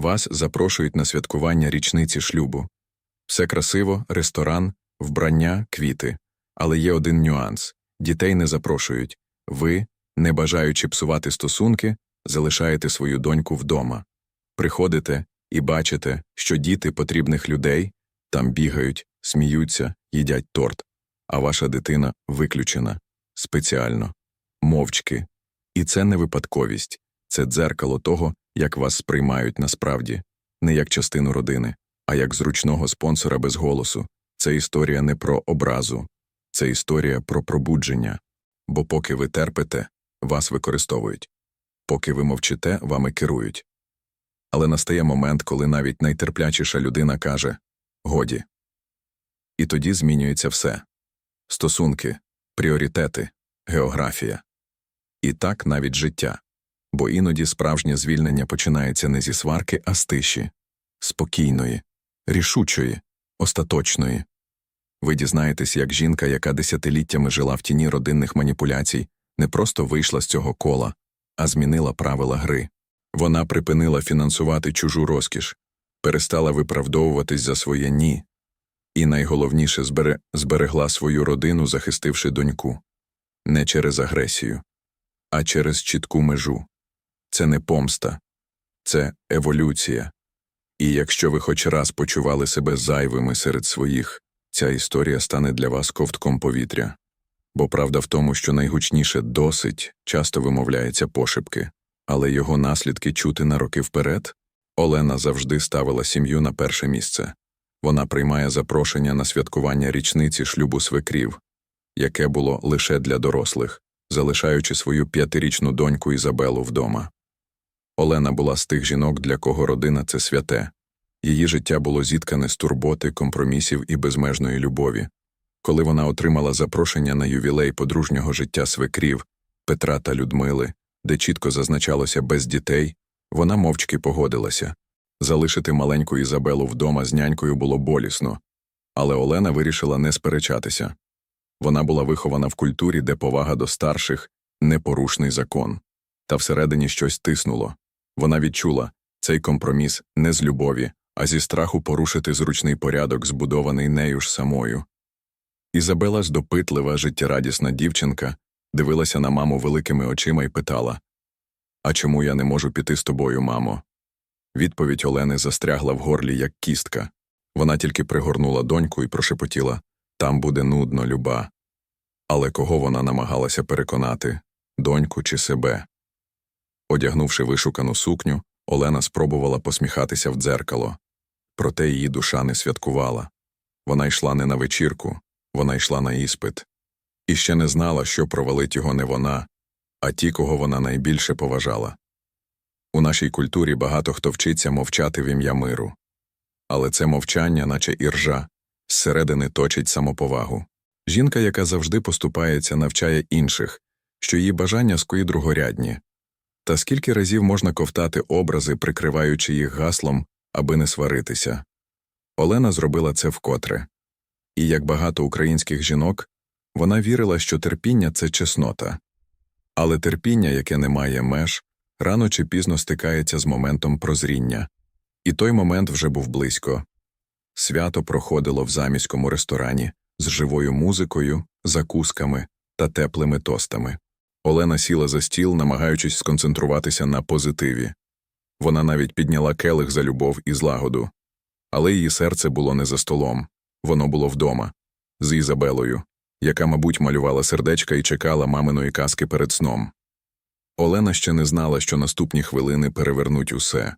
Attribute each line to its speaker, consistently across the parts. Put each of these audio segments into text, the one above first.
Speaker 1: Вас запрошують на святкування річниці шлюбу. Все красиво, ресторан, вбрання, квіти. Але є один нюанс дітей не запрошують. Ви, не бажаючи псувати стосунки, залишаєте свою доньку вдома. Приходите і бачите, що діти потрібних людей там бігають, сміються, їдять торт, а ваша дитина виключена спеціально, мовчки. І це не випадковість, це дзеркало того, як вас сприймають насправді, не як частину родини, а як зручного спонсора без голосу. Це історія не про образу, це історія про пробудження. Бо поки ви терпите, вас використовують, поки ви мовчите, вами керують. Але настає момент, коли навіть найтерплячіша людина каже годі. І тоді змінюється все стосунки, пріоритети, географія. І так навіть життя. Бо іноді справжнє звільнення починається не зі сварки, а з тиші, спокійної, рішучої, остаточної. Ви дізнаєтесь, як жінка, яка десятиліттями жила в тіні родинних маніпуляцій, не просто вийшла з цього кола, а змінила правила гри. Вона припинила фінансувати чужу розкіш, перестала виправдовуватись за своє ні, і найголовніше збере... зберегла свою родину, захистивши доньку не через агресію, а через чітку межу. Це не помста, це еволюція. І якщо ви хоч раз почували себе зайвими серед своїх, ця історія стане для вас ковтком повітря. Бо правда в тому, що найгучніше досить часто вимовляється пошепки, але його наслідки чути на роки вперед. Олена завжди ставила сім'ю на перше місце. Вона приймає запрошення на святкування річниці шлюбу свекрів, яке було лише для дорослих, залишаючи свою п'ятирічну доньку Ізабелу вдома. Олена була з тих жінок, для кого родина це святе. Її життя було зіткане з турботи, компромісів і безмежної любові. Коли вона отримала запрошення на ювілей подружнього життя свекрів Петра та Людмили, де чітко зазначалося без дітей, вона мовчки погодилася. Залишити маленьку Ізабелу вдома з нянькою було болісно, але Олена вирішила не сперечатися. Вона була вихована в культурі, де повага до старших непорушний закон, та всередині щось тиснуло. Вона відчула цей компроміс не з любові, а зі страху порушити зручний порядок, збудований нею ж самою. Ізабела ж допитлива, життєрадісна дівчинка, дивилася на маму великими очима і питала А чому я не можу піти з тобою, мамо? Відповідь Олени застрягла в горлі, як кістка. Вона тільки пригорнула доньку і прошепотіла там буде нудно, люба. Але кого вона намагалася переконати доньку чи себе? Одягнувши вишукану сукню, Олена спробувала посміхатися в дзеркало. Проте її душа не святкувала. Вона йшла не на вечірку, вона йшла на іспит. І ще не знала, що провалить його не вона, а ті, кого вона найбільше поважала. У нашій культурі багато хто вчиться мовчати в ім'я миру. Але це мовчання, наче іржа, зсередини точить самоповагу. Жінка, яка завжди поступається, навчає інших, що її бажання скої другорядні. Та скільки разів можна ковтати образи, прикриваючи їх гаслом, аби не сваритися. Олена зробила це вкотре. І, як багато українських жінок, вона вірила, що терпіння це чеснота. Але терпіння, яке не має меж, рано чи пізно стикається з моментом прозріння. І той момент вже був близько. Свято проходило в заміському ресторані з живою музикою, закусками та теплими тостами. Олена сіла за стіл, намагаючись сконцентруватися на позитиві. Вона навіть підняла келих за любов і злагоду. Але її серце було не за столом, воно було вдома, з Ізабелою, яка, мабуть, малювала сердечка і чекала маминої казки перед сном. Олена ще не знала, що наступні хвилини перевернуть усе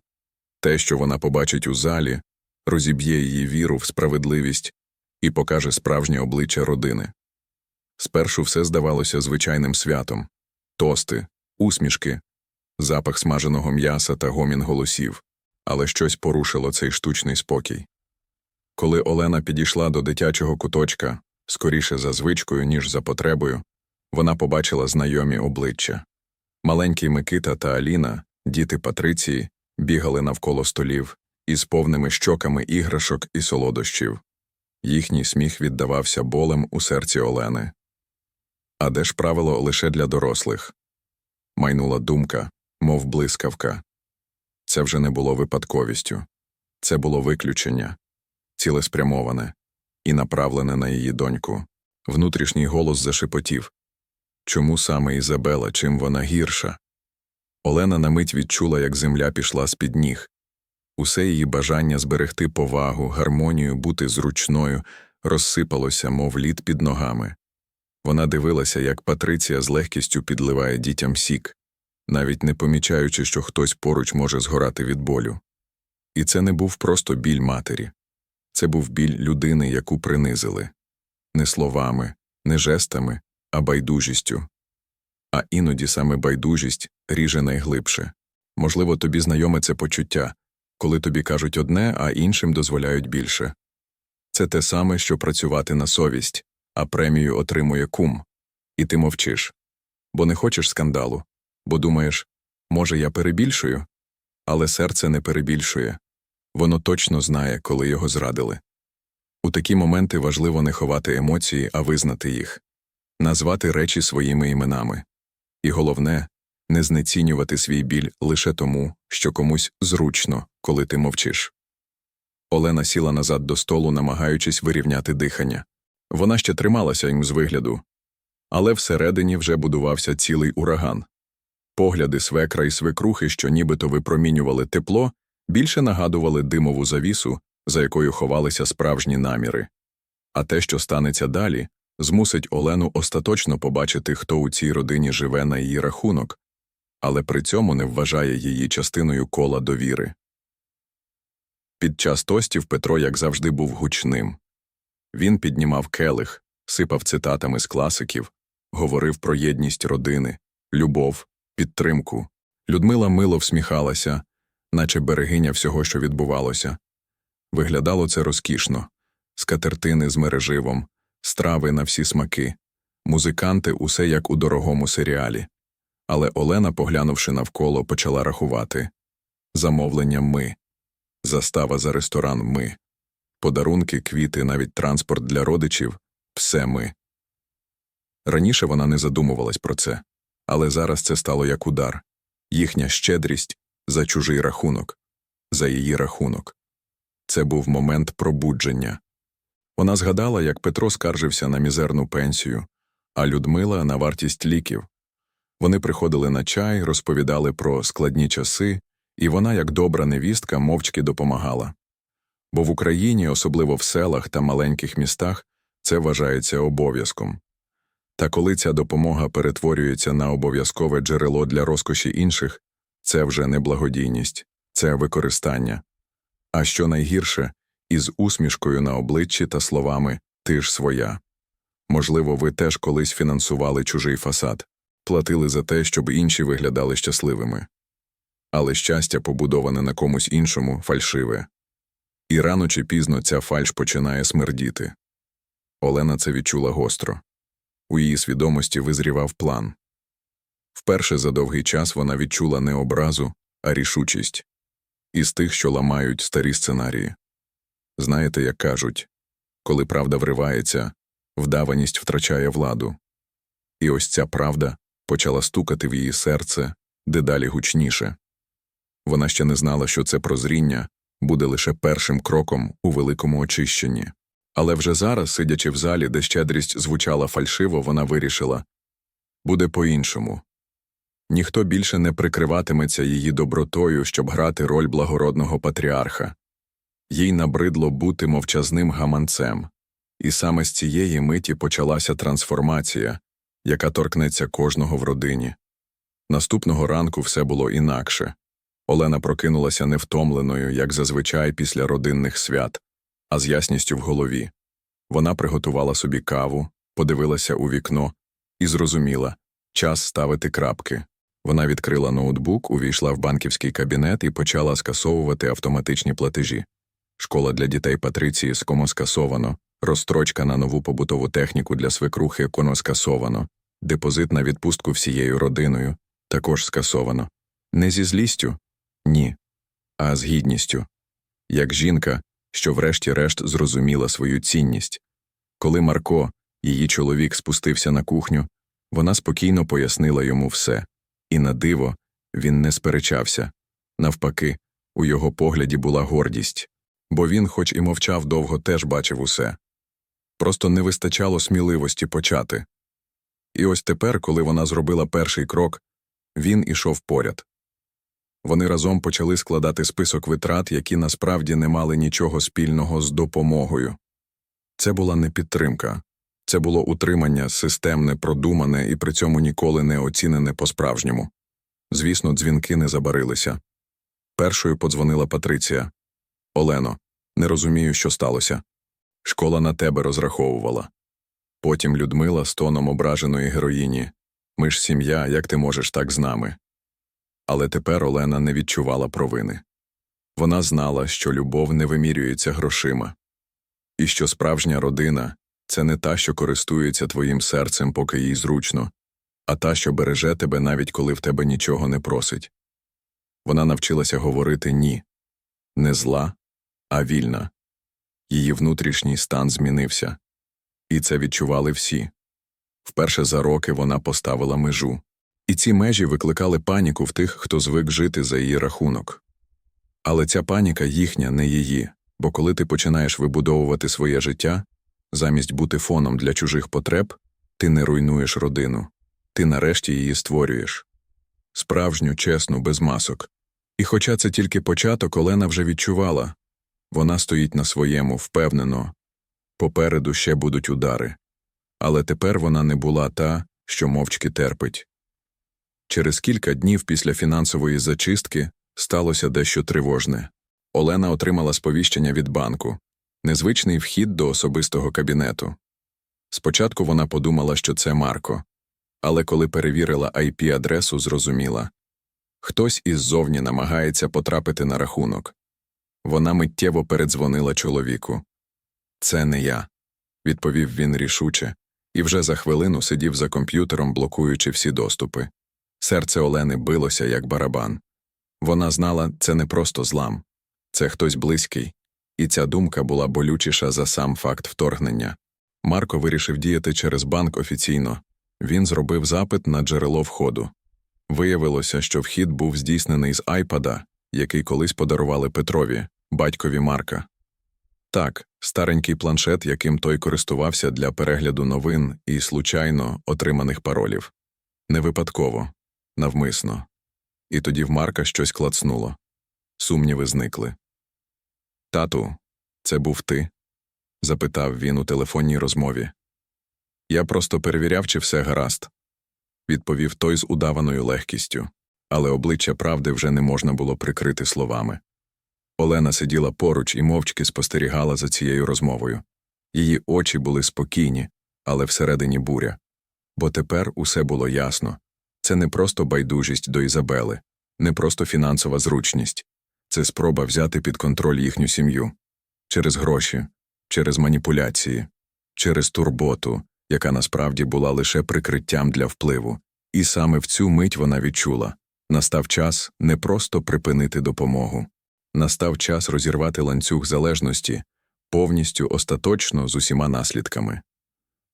Speaker 1: те, що вона побачить у залі, розіб'є її віру в справедливість і покаже справжнє обличчя родини. Спершу все здавалося звичайним святом тости, усмішки, запах смаженого м'яса та гомін голосів, але щось порушило цей штучний спокій. Коли Олена підійшла до дитячого куточка, скоріше за звичкою, ніж за потребою, вона побачила знайомі обличчя. Маленький Микита та Аліна, діти Патриції, бігали навколо столів із повними щоками іграшок і солодощів. Їхній сміх віддавався болем у серці Олени. А де ж правило лише для дорослих? Майнула думка, мов блискавка. Це вже не було випадковістю. Це було виключення, цілеспрямоване і направлене на її доньку. Внутрішній голос зашепотів. Чому саме Ізабела, чим вона гірша? Олена на мить відчула, як земля пішла з-під ніг. Усе її бажання зберегти повагу, гармонію, бути зручною розсипалося, мов лід під ногами. Вона дивилася, як Патриція з легкістю підливає дітям сік, навіть не помічаючи, що хтось поруч може згорати від болю. І це не був просто біль матері. Це був біль людини, яку принизили. Не словами, не жестами, а байдужістю. А іноді саме байдужість ріже найглибше. Можливо, тобі знайоме це почуття, коли тобі кажуть одне, а іншим дозволяють більше. Це те саме, що працювати на совість, а премію отримує кум. І ти мовчиш. Бо не хочеш скандалу, бо думаєш, може, я перебільшую? Але серце не перебільшує. Воно точно знає, коли його зрадили. У такі моменти важливо не ховати емоції, а визнати їх, назвати речі своїми іменами. І головне не знецінювати свій біль лише тому, що комусь зручно, коли ти мовчиш. Олена сіла назад до столу, намагаючись вирівняти дихання. Вона ще трималася їм з вигляду, але всередині вже будувався цілий ураган. Погляди свекра і свекрухи, що нібито випромінювали тепло, більше нагадували димову завісу, за якою ховалися справжні наміри. А те, що станеться далі, змусить Олену остаточно побачити, хто у цій родині живе на її рахунок, але при цьому не вважає її частиною кола довіри. Під час тостів Петро, як завжди, був гучним. Він піднімав келих, сипав цитатами з класиків, говорив про єдність родини, любов, підтримку. Людмила мило всміхалася, наче берегиня всього, що відбувалося. Виглядало це розкішно скатертини з мереживом, страви на всі смаки, музиканти усе як у дорогому серіалі. Але Олена, поглянувши навколо, почала рахувати замовлення ми, застава за ресторан ми, подарунки, квіти, навіть транспорт для родичів все ми. Раніше вона не задумувалась про це, але зараз це стало як удар їхня щедрість за чужий рахунок, за її рахунок. Це був момент пробудження. Вона згадала, як Петро скаржився на мізерну пенсію, а Людмила на вартість ліків. Вони приходили на чай, розповідали про складні часи, і вона, як добра невістка, мовчки допомагала. Бо в Україні, особливо в селах та маленьких містах, це вважається обов'язком. Та коли ця допомога перетворюється на обов'язкове джерело для розкоші інших, це вже не благодійність, це використання. А що найгірше, із усмішкою на обличчі та словами Ти ж своя. Можливо, ви теж колись фінансували чужий фасад, платили за те, щоб інші виглядали щасливими. Але щастя, побудоване на комусь іншому, фальшиве. І рано чи пізно ця фальш починає смердіти. Олена це відчула гостро. У її свідомості визрівав план. Вперше за довгий час вона відчула не образу, а рішучість із тих, що ламають старі сценарії. Знаєте, як кажуть коли правда вривається, вдаваність втрачає владу. І ось ця правда почала стукати в її серце дедалі гучніше. Вона ще не знала, що це прозріння буде лише першим кроком у великому очищенні. Але вже зараз, сидячи в залі, де щедрість звучала фальшиво, вона вирішила буде по-іншому. Ніхто більше не прикриватиметься її добротою, щоб грати роль благородного патріарха. Їй набридло бути мовчазним гаманцем, і саме з цієї миті почалася трансформація, яка торкнеться кожного в родині. Наступного ранку все було інакше. Олена прокинулася невтомленою, як зазвичай після родинних свят, а з ясністю в голові. Вона приготувала собі каву, подивилася у вікно і зрозуміла час ставити крапки. Вона відкрила ноутбук, увійшла в банківський кабінет і почала скасовувати автоматичні платежі. Школа для дітей Патриції скомо скасовано, розстрочка на нову побутову техніку для свекрухи коно скасовано, депозит на відпустку всією родиною також скасовано. Не зі злістю? Ні. А з гідністю. Як жінка, що врешті-решт зрозуміла свою цінність. Коли Марко, її чоловік, спустився на кухню, вона спокійно пояснила йому все, і на диво він не сперечався. Навпаки, У його погляді була гордість, бо він, хоч і мовчав довго, теж бачив усе. Просто не вистачало сміливості почати. І ось тепер, коли вона зробила перший крок, він ішов поряд. Вони разом почали складати список витрат, які насправді не мали нічого спільного з допомогою. Це була не підтримка, це було утримання системне, продумане і при цьому ніколи не оцінене по-справжньому. Звісно, дзвінки не забарилися. Першою подзвонила Патриція. Олено, не розумію, що сталося. Школа на тебе розраховувала. Потім Людмила з тоном ображеної героїні. Ми ж сім'я, як ти можеш так з нами? Але тепер Олена не відчувала провини. Вона знала, що любов не вимірюється грошима, і що справжня родина це не та, що користується твоїм серцем, поки їй зручно, а та, що береже тебе навіть коли в тебе нічого не просить. Вона навчилася говорити ні, не зла, а вільна. Її внутрішній стан змінився, і це відчували всі. Вперше за роки вона поставила межу, і ці межі викликали паніку в тих, хто звик жити за її рахунок. Але ця паніка їхня, не її, бо коли ти починаєш вибудовувати своє життя, замість бути фоном для чужих потреб, ти не руйнуєш родину, ти нарешті її створюєш. Справжню, чесну, без масок. І хоча це тільки початок, Олена вже відчувала вона стоїть на своєму, впевнено, попереду ще будуть удари. Але тепер вона не була та, що мовчки терпить. Через кілька днів після фінансової зачистки сталося дещо тривожне. Олена отримала сповіщення від банку незвичний вхід до особистого кабінету. Спочатку вона подумала, що це Марко, але коли перевірила IP-адресу, зрозуміла хтось іззовні намагається потрапити на рахунок. Вона миттєво передзвонила чоловіку. Це не я, відповів він рішуче, і вже за хвилину сидів за комп'ютером, блокуючи всі доступи. Серце Олени билося, як барабан. Вона знала, це не просто злам, це хтось близький, і ця думка була болючіша за сам факт вторгнення. Марко вирішив діяти через банк офіційно. Він зробив запит на джерело входу. Виявилося, що вхід був здійснений з айпада, який колись подарували Петрові, батькові Марка. Так, старенький планшет, яким той користувався для перегляду новин і случайно отриманих паролів. Не випадково, навмисно. І тоді в Марка щось клацнуло. Сумніви зникли. Тату, це був ти? запитав він у телефонній розмові. Я просто перевіряв, чи все гаразд, відповів той з удаваною легкістю, але обличчя правди вже не можна було прикрити словами. Олена сиділа поруч і мовчки спостерігала за цією розмовою. Її очі були спокійні, але всередині буря. Бо тепер усе було ясно це не просто байдужість до Ізабели, не просто фінансова зручність, це спроба взяти під контроль їхню сім'ю через гроші, через маніпуляції, через турботу, яка насправді була лише прикриттям для впливу. І саме в цю мить вона відчула настав час не просто припинити допомогу, настав час розірвати ланцюг залежності повністю остаточно з усіма наслідками.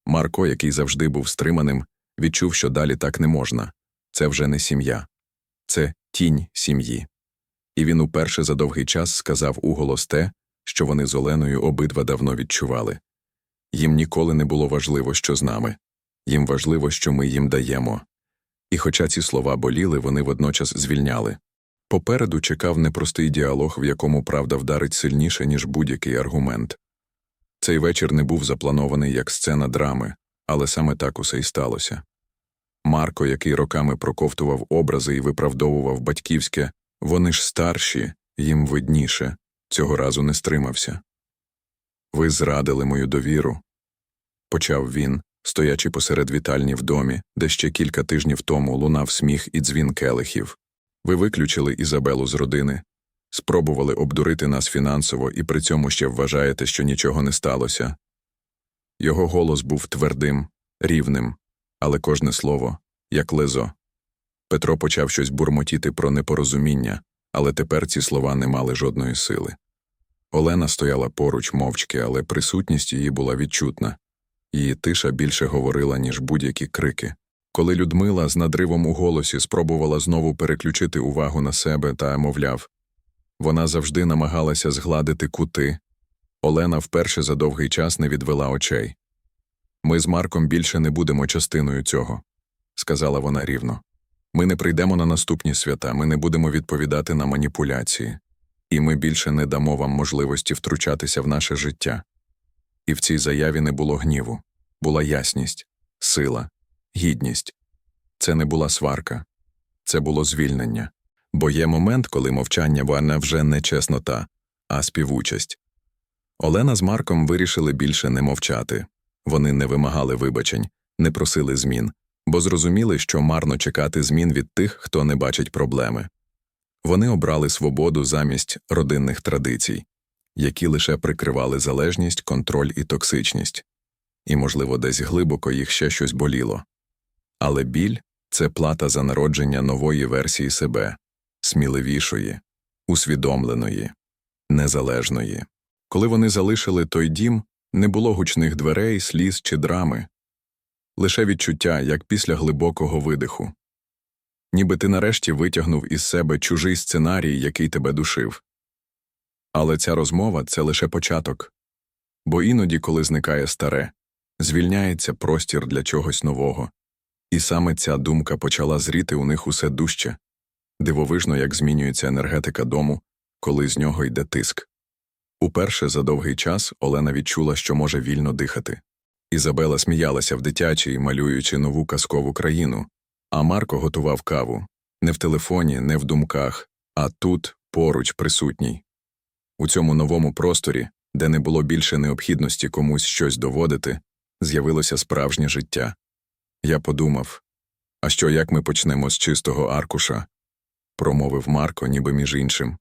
Speaker 1: Марко, який завжди був стриманим, відчув, що далі так не можна це вже не сім'я, це тінь сім'ї. І він уперше за довгий час сказав уголос те, що вони з Оленою обидва давно відчували. Їм ніколи не було важливо, що з нами, їм важливо, що ми їм даємо. І хоча ці слова боліли, вони водночас звільняли. Попереду чекав непростий діалог, в якому правда вдарить сильніше, ніж будь-який аргумент. Цей вечір не був запланований як сцена драми, але саме так усе й сталося. Марко, який роками проковтував образи і виправдовував батьківське, вони ж старші, їм видніше, цього разу не стримався. Ви зрадили мою довіру, почав він, стоячи посеред вітальні в домі, де ще кілька тижнів тому лунав сміх і дзвін келихів. Ви виключили Ізабелу з родини, спробували обдурити нас фінансово і при цьому ще вважаєте, що нічого не сталося. Його голос був твердим, рівним, але кожне слово як лезо. Петро почав щось бурмотіти про непорозуміння, але тепер ці слова не мали жодної сили. Олена стояла поруч мовчки, але присутність її була відчутна. Її тиша більше говорила, ніж будь-які крики. Коли Людмила з надривом у голосі спробувала знову переключити увагу на себе та, мовляв, Вона завжди намагалася згладити кути. Олена вперше за довгий час не відвела очей. Ми з Марком більше не будемо частиною цього, сказала вона рівно. Ми не прийдемо на наступні свята, ми не будемо відповідати на маніпуляції, і ми більше не дамо вам можливості втручатися в наше життя. І в цій заяві не було гніву, була ясність, сила, гідність. Це не була сварка, це було звільнення. Бо є момент, коли мовчання вона вже не чеснота, а співучасть. Олена з Марком вирішили більше не мовчати. Вони не вимагали вибачень, не просили змін, бо зрозуміли, що марно чекати змін від тих, хто не бачить проблеми. Вони обрали свободу замість родинних традицій, які лише прикривали залежність, контроль і токсичність, і, можливо, десь глибоко їх ще щось боліло. Але біль це плата за народження нової версії себе, сміливішої, усвідомленої, незалежної. Коли вони залишили той дім, не було гучних дверей, сліз чи драми, лише відчуття, як після глибокого видиху. Ніби ти нарешті витягнув із себе чужий сценарій, який тебе душив. Але ця розмова це лише початок. Бо іноді, коли зникає старе, звільняється простір для чогось нового. І саме ця думка почала зріти у них усе дужче. Дивовижно, як змінюється енергетика дому, коли з нього йде тиск. Уперше за довгий час Олена відчула, що може вільно дихати. Ізабела сміялася в дитячій, малюючи нову казкову країну, а Марко готував каву не в телефоні, не в думках, а тут, поруч, присутній. У цьому новому просторі, де не було більше необхідності комусь щось доводити, з'явилося справжнє життя. Я подумав а що як ми почнемо з чистого аркуша? промовив Марко, ніби між іншим.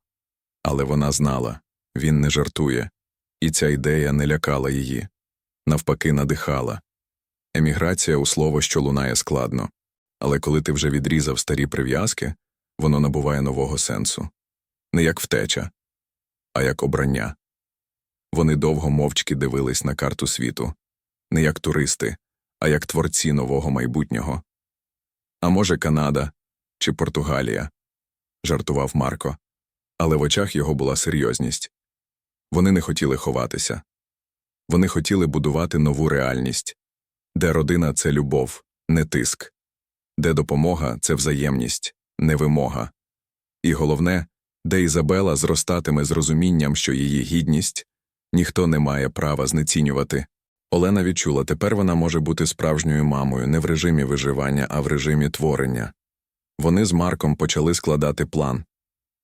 Speaker 1: Але вона знала він не жартує, і ця ідея не лякала її, навпаки, надихала. Еміграція у слово, що лунає складно, але коли ти вже відрізав старі прив'язки, воно набуває нового сенсу не як втеча, а як обрання. Вони довго мовчки дивились на карту світу, не як туристи, а як творці нового майбутнього. А може, Канада чи Португалія, жартував Марко, але в очах його була серйозність. Вони не хотіли ховатися. Вони хотіли будувати нову реальність, де родина це любов, не тиск, де допомога це взаємність, не вимога. І головне, де Ізабела зростатиме з розумінням, що її гідність ніхто не має права знецінювати. Олена відчула, тепер вона може бути справжньою мамою не в режимі виживання, а в режимі творення. Вони з Марком почали складати план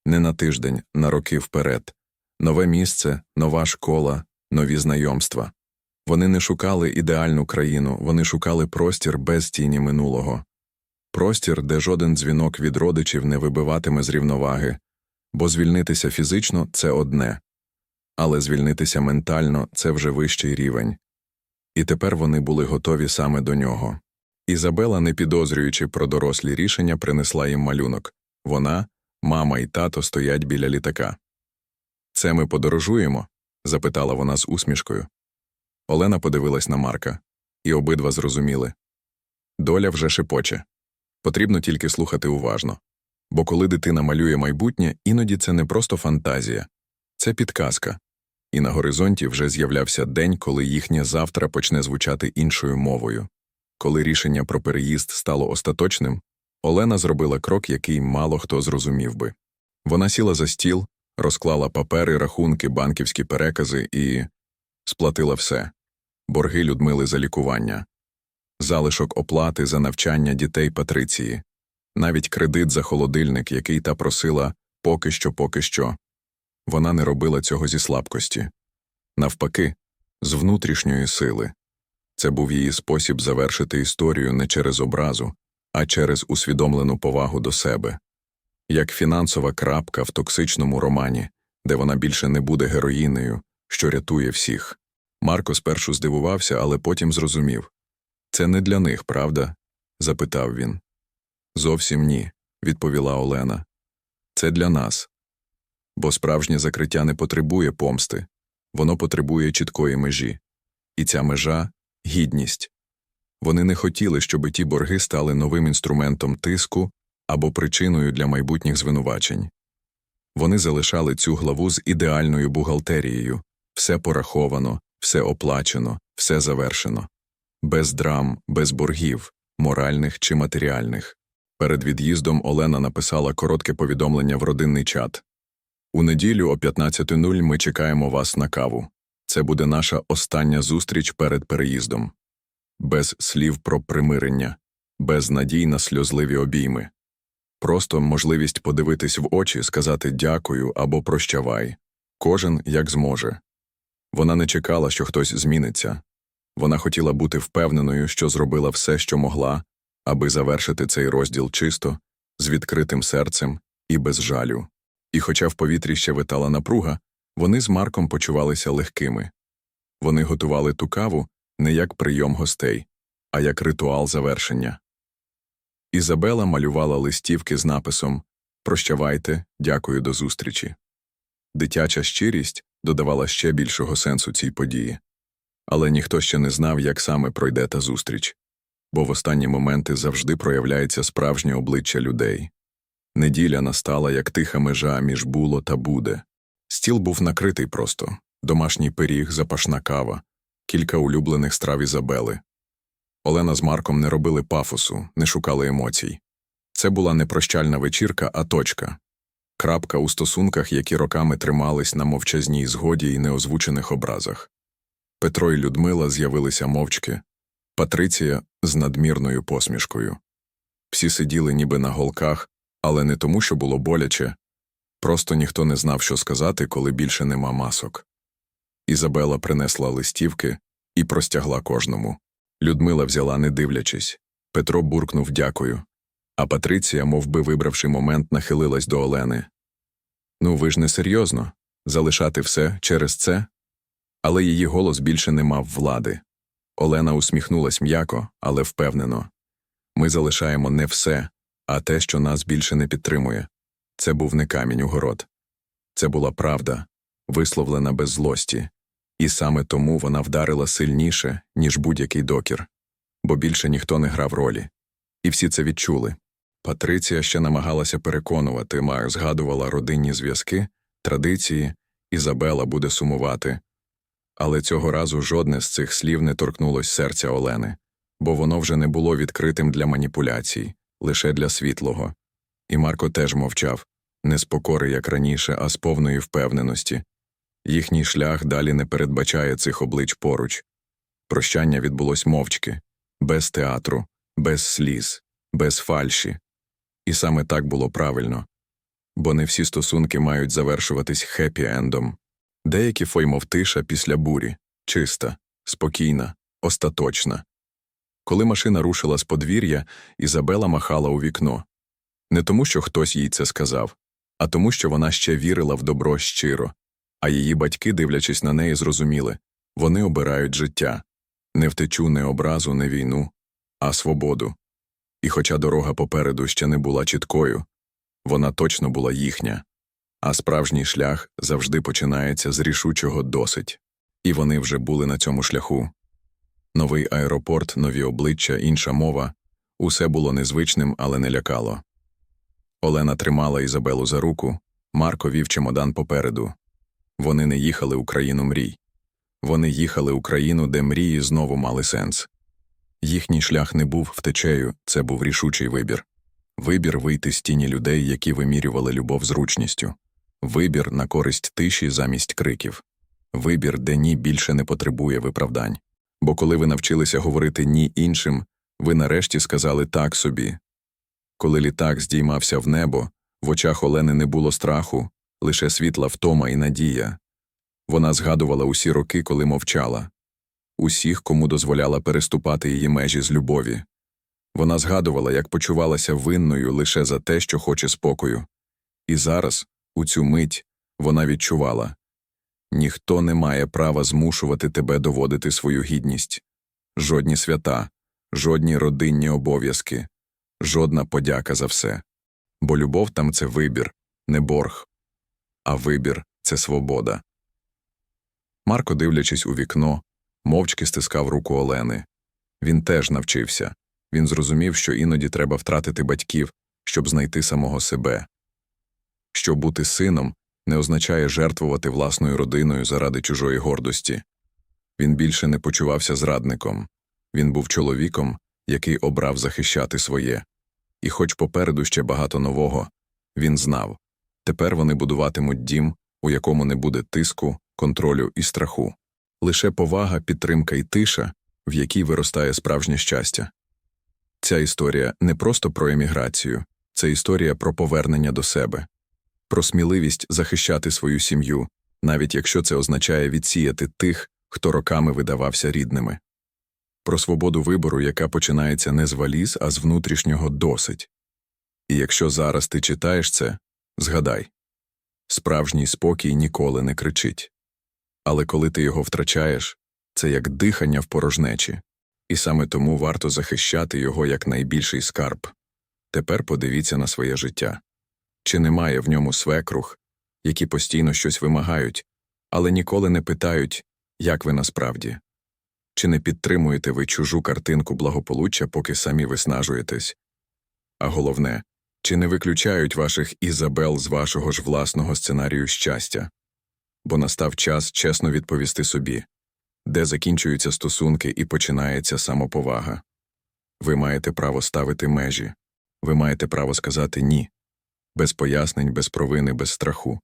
Speaker 1: не на тиждень, на роки вперед нове місце, нова школа, нові знайомства. Вони не шукали ідеальну країну, вони шукали простір без тіні минулого, простір, де жоден дзвінок від родичів не вибиватиме з рівноваги, бо звільнитися фізично це одне, але звільнитися ментально це вже вищий рівень. І тепер вони були готові саме до нього. Ізабела, не підозрюючи про дорослі рішення, принесла їм малюнок вона, мама і тато стоять біля літака. Це ми подорожуємо? запитала вона з усмішкою. Олена подивилась на Марка, і обидва зрозуміли доля вже шепоче. Потрібно тільки слухати уважно. Бо коли дитина малює майбутнє, іноді це не просто фантазія, це підказка. І на горизонті вже з'являвся день, коли їхнє завтра почне звучати іншою мовою. Коли рішення про переїзд стало остаточним, Олена зробила крок, який мало хто зрозумів би. Вона сіла за стіл, розклала папери, рахунки, банківські перекази і сплатила все борги Людмили за лікування, залишок оплати за навчання дітей Патриції, навіть кредит за холодильник, який та просила поки що, поки що. Вона не робила цього зі слабкості. Навпаки, з внутрішньої сили. Це був її спосіб завершити історію не через образу, а через усвідомлену повагу до себе як фінансова крапка в токсичному романі, де вона більше не буде героїнею, що рятує всіх. Марко спершу здивувався, але потім зрозумів це не для них, правда? запитав він. Зовсім ні, відповіла Олена. Це для нас. Бо справжнє закриття не потребує помсти, воно потребує чіткої межі. І ця межа гідність. Вони не хотіли, щоб ті борги стали новим інструментом тиску або причиною для майбутніх звинувачень. Вони залишали цю главу з ідеальною бухгалтерією. Все пораховано, все оплачено, все завершено. Без драм, без боргів, моральних чи матеріальних. Перед від'їздом Олена написала коротке повідомлення в родинний чат. У неділю о 15.00 ми чекаємо вас на каву. Це буде наша остання зустріч перед переїздом. Без слів про примирення, без надій на сльозливі обійми. Просто можливість подивитись в очі, сказати дякую або прощавай. Кожен як зможе. Вона не чекала, що хтось зміниться. Вона хотіла бути впевненою, що зробила все, що могла, аби завершити цей розділ чисто, з відкритим серцем і без жалю. І хоча в повітрі ще витала напруга, вони з Марком почувалися легкими. Вони готували ту каву не як прийом гостей, а як ритуал завершення. Ізабела малювала листівки з написом Прощавайте, дякую до зустрічі. Дитяча щирість додавала ще більшого сенсу цій події. Але ніхто ще не знав, як саме пройде та зустріч, бо в останні моменти завжди проявляється справжнє обличчя людей. Неділя настала, як тиха межа між було та буде. Стіл був накритий просто домашній пиріг, запашна кава, кілька улюблених страв Ізабели. Олена з Марком не робили пафосу, не шукали емоцій. Це була не прощальна вечірка, а точка. Крапка у стосунках, які роками тримались на мовчазній згоді і неозвучених образах. Петро і Людмила з'явилися мовчки, Патриція з надмірною посмішкою. Всі сиділи ніби на голках, але не тому, що було боляче, просто ніхто не знав, що сказати, коли більше нема масок. Ізабела принесла листівки і простягла кожному. Людмила взяла, не дивлячись. Петро буркнув дякую. А Патриція, мов би вибравши момент, нахилилась до Олени. Ну, ви ж не серйозно залишати все через це? Але її голос більше не мав влади. Олена усміхнулась м'яко, але впевнено. Ми залишаємо не все, а те, що нас більше не підтримує. Це був не камінь у город. Це була правда, висловлена без злості, і саме тому вона вдарила сильніше, ніж будь-який докір, бо більше ніхто не грав ролі. І всі це відчули. Патриція ще намагалася переконувати, Маю згадувала родинні зв'язки, традиції, Ізабела буде сумувати. Але цього разу жодне з цих слів не торкнулось серця Олени, бо воно вже не було відкритим для маніпуляцій, лише для світлого. І Марко теж мовчав не з покори, як раніше, а з повної впевненості. Їхній шлях далі не передбачає цих облич поруч. Прощання відбулось мовчки, без театру, без сліз, без фальші. І саме так було правильно. Бо не всі стосунки мають завершуватись хеппі-ендом. Деякі фоймов тиша після бурі, чиста, спокійна, остаточна. Коли машина рушила з подвір'я, Ізабела махала у вікно. Не тому, що хтось їй це сказав, а тому, що вона ще вірила в добро щиро, а її батьки, дивлячись на неї, зрозуміли вони обирають життя не втечу, не образу, не війну, а свободу. І хоча дорога попереду ще не була чіткою, вона точно була їхня, а справжній шлях завжди починається з рішучого досить, і вони вже були на цьому шляху. Новий аеропорт, нові обличчя, інша мова усе було незвичним, але не лякало. Олена тримала Ізабелу за руку, Марко вів чемодан попереду. Вони не їхали у країну мрій. Вони їхали у країну, де мрії знову мали сенс. Їхній шлях не був втечею, це був рішучий вибір. Вибір вийти з тіні людей, які вимірювали любов зручністю, вибір на користь тиші замість криків, вибір, де ні більше не потребує виправдань. Бо коли ви навчилися говорити ні іншим, ви нарешті сказали так собі. Коли літак здіймався в небо, в очах Олени не було страху, лише світла втома і надія. Вона згадувала усі роки, коли мовчала, усіх, кому дозволяла переступати її межі з любові. Вона згадувала, як почувалася винною лише за те, що хоче спокою. І зараз, у цю мить, вона відчувала ніхто не має права змушувати тебе доводити свою гідність, жодні свята, жодні родинні обов'язки, жодна подяка за все. Бо любов там це вибір, не борг, а вибір це свобода. Марко, дивлячись у вікно, мовчки стискав руку Олени. Він теж навчився. Він зрозумів, що іноді треба втратити батьків, щоб знайти самого себе. що бути сином не означає жертвувати власною родиною заради чужої гордості. Він більше не почувався зрадником. Він був чоловіком, який обрав захищати своє. І хоч попереду ще багато нового, він знав тепер вони будуватимуть дім, у якому не буде тиску, контролю і страху. Лише повага, підтримка і тиша, в якій виростає справжнє щастя. Ця історія не просто про еміграцію, це історія про повернення до себе, про сміливість захищати свою сім'ю, навіть якщо це означає відсіяти тих, хто роками видавався рідними, про свободу вибору, яка починається не з валіз, а з внутрішнього досить. І якщо зараз ти читаєш це, згадай справжній спокій ніколи не кричить. Але коли ти його втрачаєш, це як дихання в порожнечі, і саме тому варто захищати його як найбільший скарб. Тепер подивіться на своє життя. Чи немає в ньому свекрух, які постійно щось вимагають, але ніколи не питають, як ви насправді? Чи не підтримуєте ви чужу картинку благополуччя, поки самі виснажуєтесь? А головне, чи не виключають ваших Ізабел з вашого ж власного сценарію щастя? Бо настав час чесно відповісти собі, де закінчуються стосунки і починається самоповага. Ви маєте право ставити межі, ви маєте право сказати ні, без пояснень, без провини, без страху.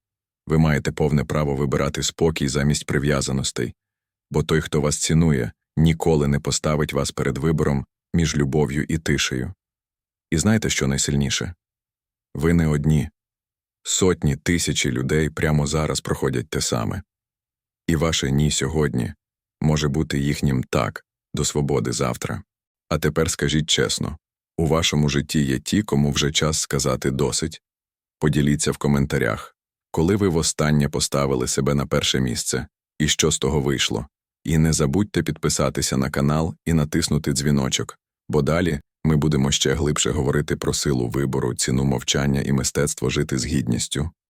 Speaker 1: Ви маєте повне право вибирати спокій замість прив'язаностей, бо той, хто вас цінує, ніколи не поставить вас перед вибором між любов'ю і тишею. І знаєте, що найсильніше? Ви не одні. Сотні тисячі людей прямо зараз проходять те саме. І ваше ні сьогодні може бути їхнім так до свободи завтра. А тепер скажіть чесно у вашому житті є ті, кому вже час сказати досить? Поділіться в коментарях, коли ви востаннє поставили себе на перше місце, і що з того вийшло. І не забудьте підписатися на канал і натиснути дзвіночок, бо далі ми будемо ще глибше говорити про силу вибору, ціну мовчання і мистецтво жити з гідністю.